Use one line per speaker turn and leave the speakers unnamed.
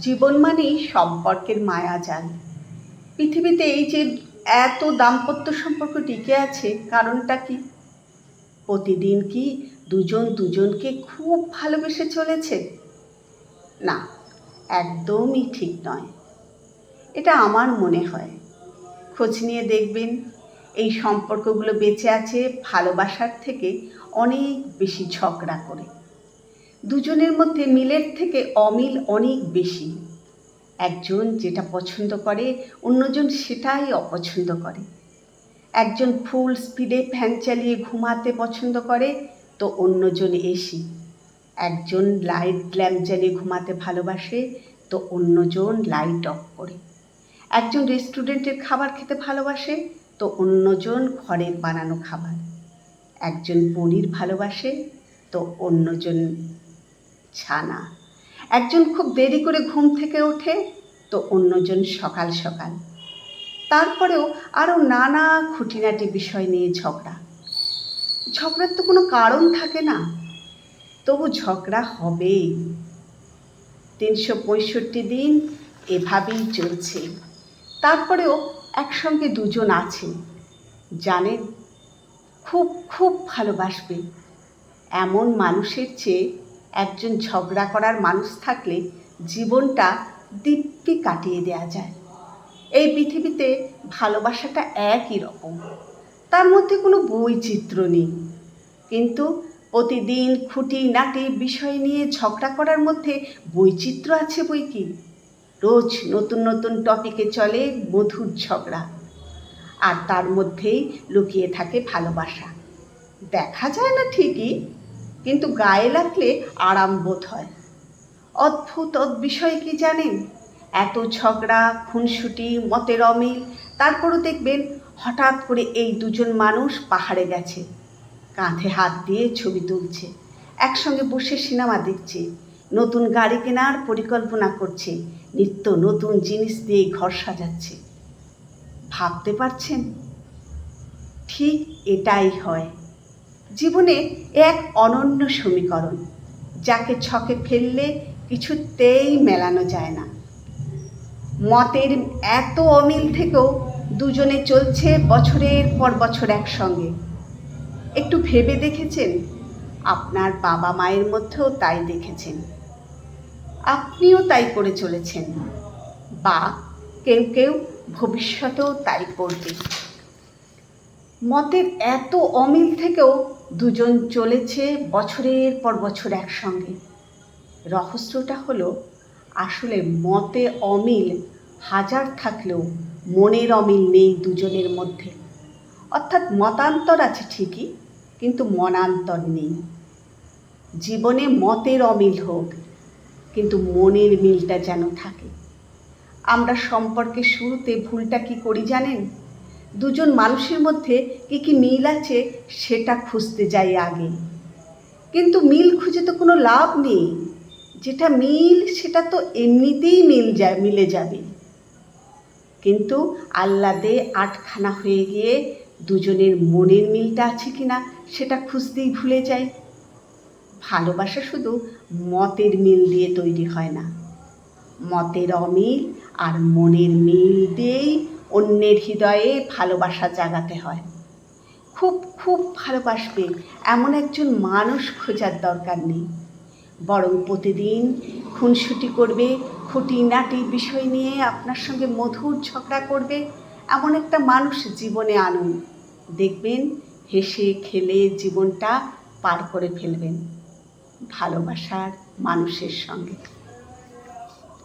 জীবন মানেই সম্পর্কের মায়াজাল পৃথিবীতে এই যে এত দাম্পত্য সম্পর্ক টিকে আছে, কারণটা কি? প্রতিদিন কি দুজন দুজনকে খুব ভালোবেসে চলেছে? না, একদমই ঠিক নয়। এটা আমার মনে হয়। খোঁজ নিয়ে দেখবেন, এই সম্পর্কগুলো বেঁচে আছে ভালোবাসার থেকে অনেক বেশি ঝগড়া করে। দুজনের মধ্যে মিলের থেকে অমিল অনেক বেশি। একজন যেটা পছন্দ করে, অন্যজন সেটাই অপছন্দ করে। একজন ফুল স্পিডে ফ্যান চালিয়ে ঘুমাতে পছন্দ করে, তো অন্যজন এসি। একজন লাইট ল্যাম্প জ্বালিয়ে ঘুমাতে ভালোবাসে, তো অন্যজন লাইট অফ করে। একজন রেস্টুরেন্টের খাবার খেতে ভালোবাসে, তো অন্যজন ঘরের বানানো খাবার। একজন পনির ভালোবাসে, তো অন্যজন ছানা। একজন খুব দেরি করে ঘুম থেকে ওঠে, তো অন্যজন সকাল সকাল। তারপরেও আরও নানা খুঁটিনাটি বিষয় নিয়ে ঝগড়া। ঝগড়ার তো কোনো কারণ থাকে না। তবু ঝগড়া হবেই। তিনশো পঁয়ষট্টি দিন এভাবেই চলছে। তারপরেও একসঙ্গে দুজন আছে। জানেন খুব খুব ভালোবাসবে। এমন মানুষের চেয়ে একজন ঝগড়া করার মানুষ থাকলে জীবনটা দিব্যি কাটিয়ে দেওয়া যায়। এই পৃথিবীতে ভালোবাসাটা একই রকম। তার মধ্যে কোনো বৈচিত্র্য নেই। কিন্তু প্রতিদিন খুঁটি নাটি বিষয় নিয়ে ঝগড়া করার মধ্যে বৈচিত্র্য আছে বই কি? রোজ নতুন নতুন টপিকে চলে মধুর ঝগড়া। আর তার মধ্যেই লুকিয়ে থাকে ভালোবাসা। দেখা যায় না ঠিকই কিন্তু গায়ে লাগলে আরাম বোধ হয়। অদ্ভুত বিষয় কি জানেন? এত ঝগড়া, খুনসুটি, মতের অমিল, তারপরও দেখবেন হঠাৎ করে এই দুজন মানুষ পাহাড়ে গেছে। কাঁধে হাত দিয়ে ছবি তুলছে। একসঙ্গে বসে সিনেমা দেখছে। নতুন গাড়ি কেনার পরিকল্পনা করছে। নিত্য নতুন জিনিস দিয়ে ঘর সাজাচ্ছে। ভাবতে পারছেন? ঠিক এটাই হয়। জীবনে এক অনন্য সমীকরণ, যাকে ছকে ফেললে কিছুতেই মেলানো যায় না। মতের এত অমিল থেকেও দুজনে চলছে বছরের পর বছর একসঙ্গে। একটু ভেবে দেখেছেন? আপনার বাবা মায়ের মধ্যেও তাই দেখেছেন। আপনিও তাই করে চলেছেন। বা কেউ কেউ ভবিষ্যতেও তাই করবে মতের এত অমিল থেকেও দুজন চলেছে বছরের পর বছর একসঙ্গে। রহস্যটা হলো, আসলে মতে অমিল হাজার থাকলেও মনের অমিল নেই দুজনের মধ্যে। অর্থাৎ মতান্তর আছে ঠিকই, কিন্তু মনান্তর নেই। জীবনে মতের অমিল হোক, কিন্তু মনের মিলটা যেন থাকে। আমরা সম্পর্কে শুরুতে ভুলটা কি করি জানেন? দুজন মানুষের মধ্যে কি কি মিল আছে সেটা খুঁজতে যাই আগে। কিন্তু মিল খুঁজে তো কোনো লাভ নেই। যেটা মিল, সেটা তো এমনিতেই মিল যায়, মিলে যাবে। কিন্তু আহ্লাদে আটখানা হয়ে গিয়ে দুজনের মনের মিলটা আছে কি না সেটা খুঁজতেই ভুলে যাই। ভালোবাসা শুধু মতের মিল দিয়ে তৈরি হয় না। মতের অমিল আর মনের মিল দিয়েই অন্যের হৃদয়ে ভালোবাসা জাগাতে হয়। খুব খুব ভালোবাসবে এমন একজন মানুষ খোঁজার দরকার নেই। বরং প্রতিদিন খুনসুটি করবে, খুঁটিনাটি বিষয় নিয়ে আপনার সঙ্গে মধুর ঝগড়া করবে, এমন একটা মানুষ জীবনে আনুন। দেখবেন হেসে খেলে জীবনটা পার করে ফেলবেন ভালোবাসার মানুষের সঙ্গে।